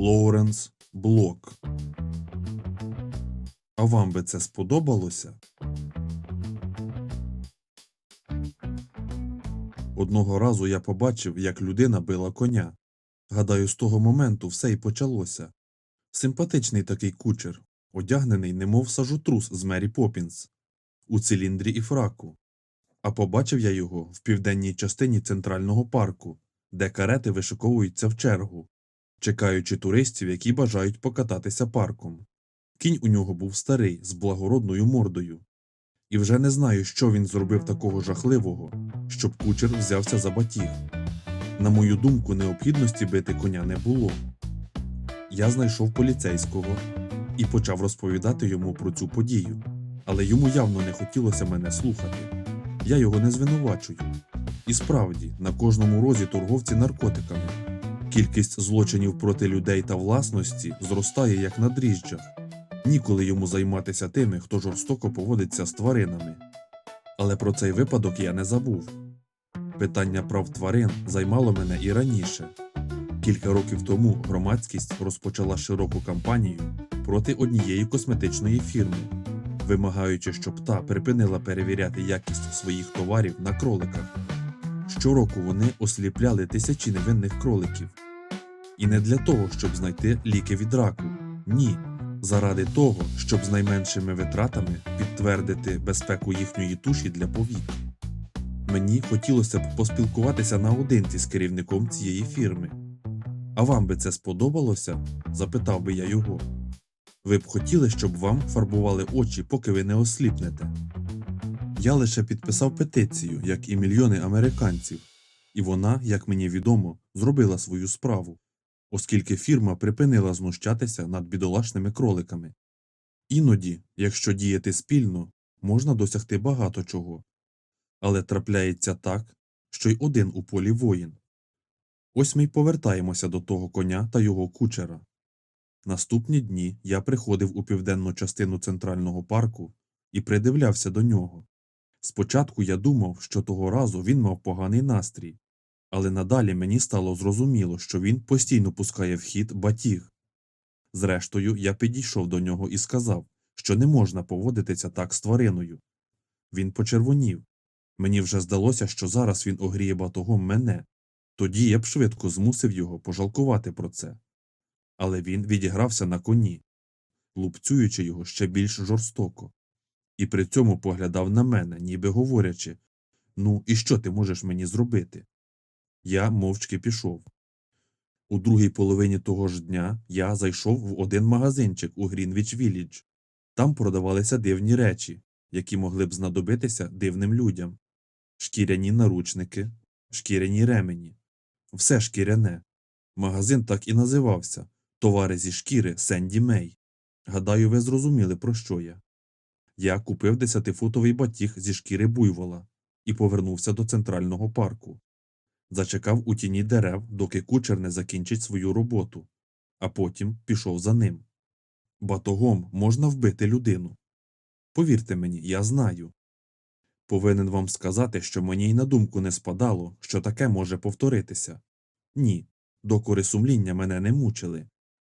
Лоуренс Блок. А вам би це сподобалося? Одного разу я побачив, як людина била коня. Гадаю, з того моменту все й почалося. Симпатичний такий кучер, одягнений, немов сажутрус з Мері Поппінс, у циліндрі і фраку. А побачив я його в південній частині центрального парку, де карети вишиковуються в чергу, чекаючи туристів, які бажають покататися парком. Кінь у нього був старий, з благородною мордою. І вже не знаю, що він зробив такого жахливого, щоб кучер взявся за батіг. На мою думку, необхідності бити коня не було. Я знайшов поліцейського і почав розповідати йому про цю подію, але йому явно не хотілося мене слухати. Я його не звинувачую. І справді, на кожному розі торговці наркотиками. Кількість злочинів проти людей та власності зростає як на дріжджах. Ніколи йому займатися тими, хто жорстоко поводиться з тваринами. Але про цей випадок я не забув. Питання прав тварин займало мене і раніше. Кілька років тому громадськість розпочала широку кампанію проти однієї косметичної фірми, вимагаючи, щоб та припинила перевіряти якість своїх товарів на кроликах. Щороку вони осліпляли тисячі невинних кроликів. І не для того, щоб знайти ліки від раку. Ні. Заради того, щоб з найменшими витратами підтвердити безпеку їхньої туші для повік. Мені хотілося б поспілкуватися наодинці з керівником цієї фірми. А вам би це сподобалося? запитав би я його. Ви б хотіли, щоб вам фарбували очі, поки ви не осліпнете. Я лише підписав петицію, як і мільйони американців, і вона, як мені відомо, зробила свою справу, оскільки фірма припинила знущатися над бідолашними кроликами. Іноді, якщо діяти спільно, можна досягти багато чого. Але трапляється так, що й один у полі воїн. Ось ми й повертаємося до того коня та його кучера. Наступні дні я приходив у південну частину центрального парку і придивлявся до нього. Спочатку я думав, що того разу він мав поганий настрій, але надалі мені стало зрозуміло, що він постійно пускає в хід батіг. Зрештою, я підійшов до нього і сказав, що не можна поводитися так з твариною. Він почервонів. Мені вже здалося, що зараз він огріє батогом мене, тоді я б швидко змусив його пожалкувати про це. Але він відігрався на коні, лупцюючи його ще більш жорстоко, і при цьому поглядав на мене, ніби говорячи Ну, і що ти можеш мені зробити? Я мовчки пішов. У другій половині того ж дня я зайшов в один магазинчик у Грінвіч Віллідж. Там продавалися дивні речі, які могли б знадобитися дивним людям шкіряні наручники, шкіряні ремені, все шкіряне. Магазин так і називався Товари зі шкіри Сенді Мей. Гадаю, ви зрозуміли, про що я. Я купив десятифутовий батіг зі шкіри буйвола і повернувся до центрального парку. Зачекав у тіні дерев, доки кучер не закінчить свою роботу, а потім пішов за ним. Батогом можна вбити людину. Повірте мені, я знаю. Повинен вам сказати, що мені й на думку не спадало, що таке може повторитися. Ні, докори сумління мене не мучили.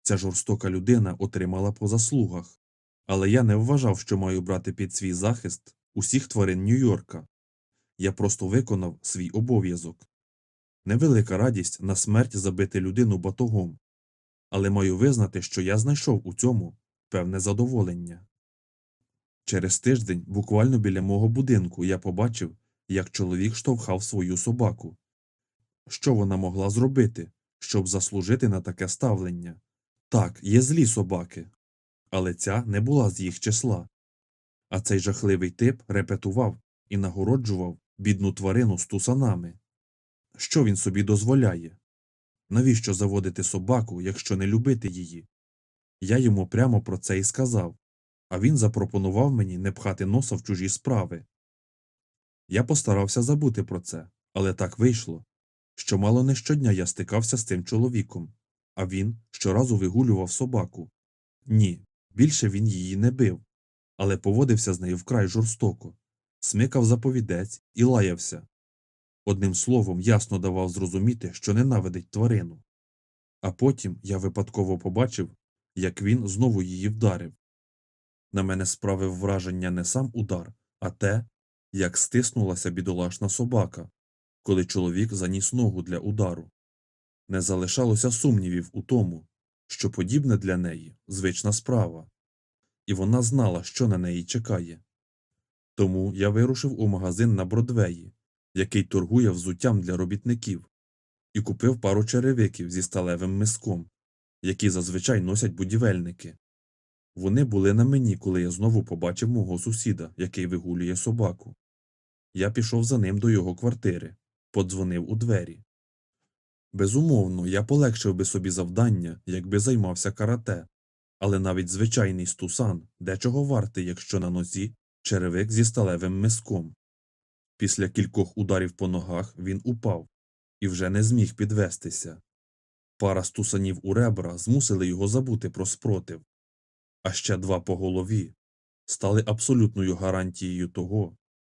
Ця жорстока людина отримала по заслугах, але я не вважав, що маю брати під свій захист усіх тварин Нью-Йорка. Я просто виконав свій обов'язок. Невелика радість на смерть забити людину батогом, але маю визнати, що я знайшов у цьому певне задоволення. Через тиждень, буквально біля мого будинку, я побачив, як чоловік штовхав свою собаку. Що вона могла зробити, щоб заслужити на таке ставлення? Так, є злі собаки, але ця не була з їх числа. А цей жахливий тип репетував і нагороджував бідну тварину стусанами. Що він собі дозволяє? Навіщо заводити собаку, якщо не любити її? Я йому прямо про це і сказав, а він запропонував мені не пхати носа в чужі справи. Я постарався забути про це, але так вийшло, що мало не щодня я стикався з цим чоловіком, а він щоразу вигулював собаку. Ні, більше він її не бив, але поводився з нею вкрай жорстоко, смикав заповідець і лаявся. Одним словом, ясно давав зрозуміти, що ненавидить тварину. А потім я випадково побачив, як він знову її вдарив. На мене справив враження не сам удар, а те, як стиснулася бідолашна собака, коли чоловік заніс ногу для удару. Не залишалося сумнівів у тому, що подібне для неї звична справа, і вона знала, що на неї чекає. Тому я вирушив у магазин на Бродвеї, який торгує взуттям для робітників, і купив пару черевиків зі сталевим миском, які зазвичай носять будівельники. Вони були на мені, коли я знову побачив мого сусіда, який вигулює собаку. Я пішов за ним до його квартири, подзвонив у двері. Безумовно, я полегшив би собі завдання, якби займався карате, але навіть звичайний стусан дечого вартий, якщо на нозі черевик зі сталевим миском. Після кількох ударів по ногах він упав і вже не зміг підвестися. Пара стусанів у ребра змусили його забути про спротив, а ще два по голові стали абсолютною гарантією того,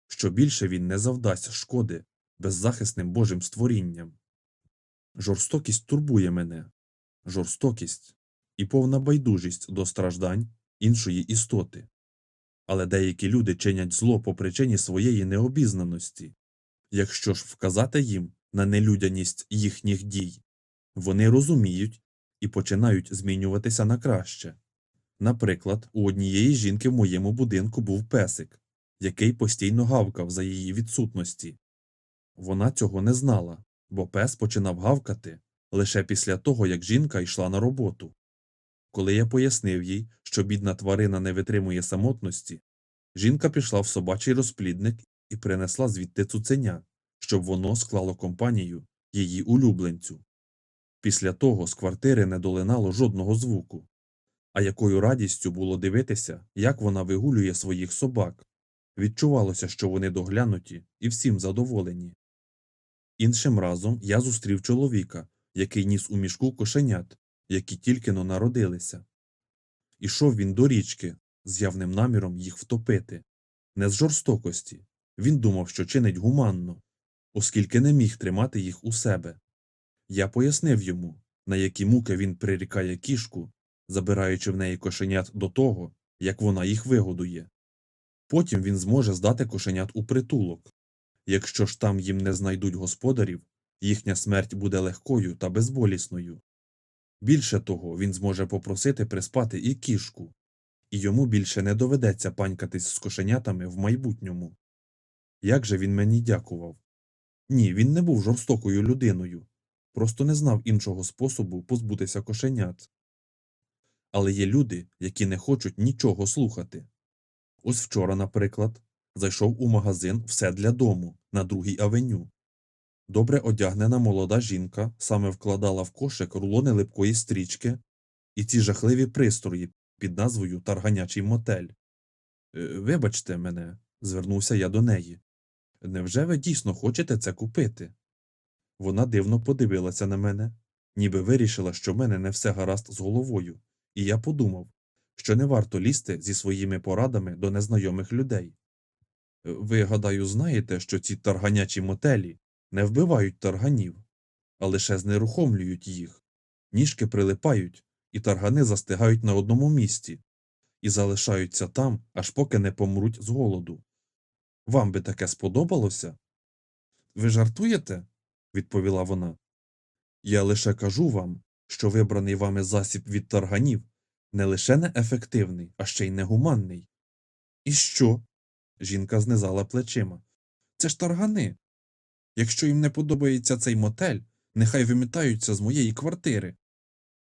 що більше він не завдасть шкоди беззахисним божим створінням. Жорстокість турбує мене, жорстокість і повна байдужість до страждань іншої істоти. Але деякі люди чинять зло по причині своєї необізнаності. Якщо ж вказати їм на нелюдяність їхніх дій, вони розуміють і починають змінюватися на краще. Наприклад, у однієї жінки в моєму будинку був песик, який постійно гавкав за її відсутності. Вона цього не знала, бо пес починав гавкати лише після того, як жінка йшла на роботу. Коли я пояснив їй, що бідна тварина не витримує самотності, жінка пішла в собачий розплідник і принесла звідти цуценя, щоб воно склало компанію її улюбленцю. Після того з квартири не долинало жодного звуку. А якою радістю було дивитися, як вона вигулює своїх собак. Відчувалося, що вони доглянуті і всім задоволені. Іншим разом я зустрів чоловіка, який ніс у мішку кошенят, які тільки но народилися. Ішов він до річки з явним наміром їх втопити. Не з жорстокості. Він думав, що чинить гуманно, оскільки не міг тримати їх у себе. Я пояснив йому, на які муки він прирікає кішку, забираючи в неї кошенят до того, як вона їх вигодує. Потім він зможе здати кошенят у притулок. Якщо ж там їм не знайдуть господарів, їхня смерть буде легкою та безболісною. Більше того, він зможе попросити приспати і кішку, і йому більше не доведеться панькатись з кошенятами в майбутньому. Як же він мені дякував? Ні, він не був жорстокою людиною, просто не знав іншого способу позбутися кошенят. Але є люди, які не хочуть нічого слухати. Ось вчора, наприклад, зайшов у магазин все для дому на другій авеню. Добре одягнена молода жінка саме вкладала в кошик рулони липкої стрічки і ці жахливі пристрої під назвою Тарганячий мотель. «Е, Вибачте мене, звернувся я до неї. Невже ви дійсно хочете це купити? Вона дивно подивилася на мене, ніби вирішила, що в мене не все гаразд з головою, і я подумав, що не варто лізти зі своїми порадами до незнайомих людей. «Е, Ви, гадаю, знаєте, що ці тарганячі мотелі не вбивають тарганів, а лише знерухомлюють їх. Ніжки прилипають, і таргани застигають на одному місці і залишаються там, аж поки не помруть з голоду. Вам би таке сподобалося? Ви жартуєте? відповіла вона. Я лише кажу вам, що вибраний вами засіб від тарганів не лише неефективний, а ще й негуманний. І що? Жінка знизала плечима. Це ж таргани. Якщо їм не подобається цей мотель, нехай вимітаються з моєї квартири.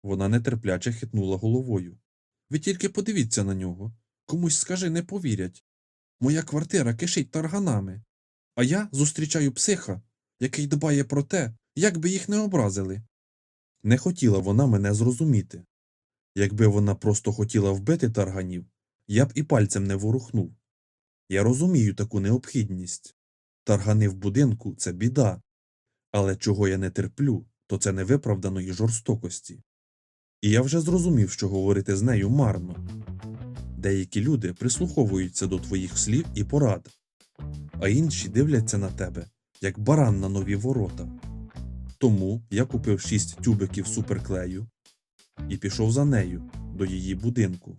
Вона нетерпляче хитнула головою. Ви тільки подивіться на нього. Комусь скажи, не повірять. Моя квартира кишить тарганами, а я зустрічаю психа, який дбає про те, як би їх не образили. Не хотіла вона мене зрозуміти. Якби вона просто хотіла вбити тарганів, я б і пальцем не ворухнув. Я розумію таку необхідність. Таргани в будинку це біда. Але чого я не терплю, то це невиправданої жорстокості. І я вже зрозумів, що говорити з нею марно. Деякі люди прислуховуються до твоїх слів і порад, а інші дивляться на тебе, як баран на нові ворота. Тому я купив шість тюбиків суперклею і пішов за нею до її будинку.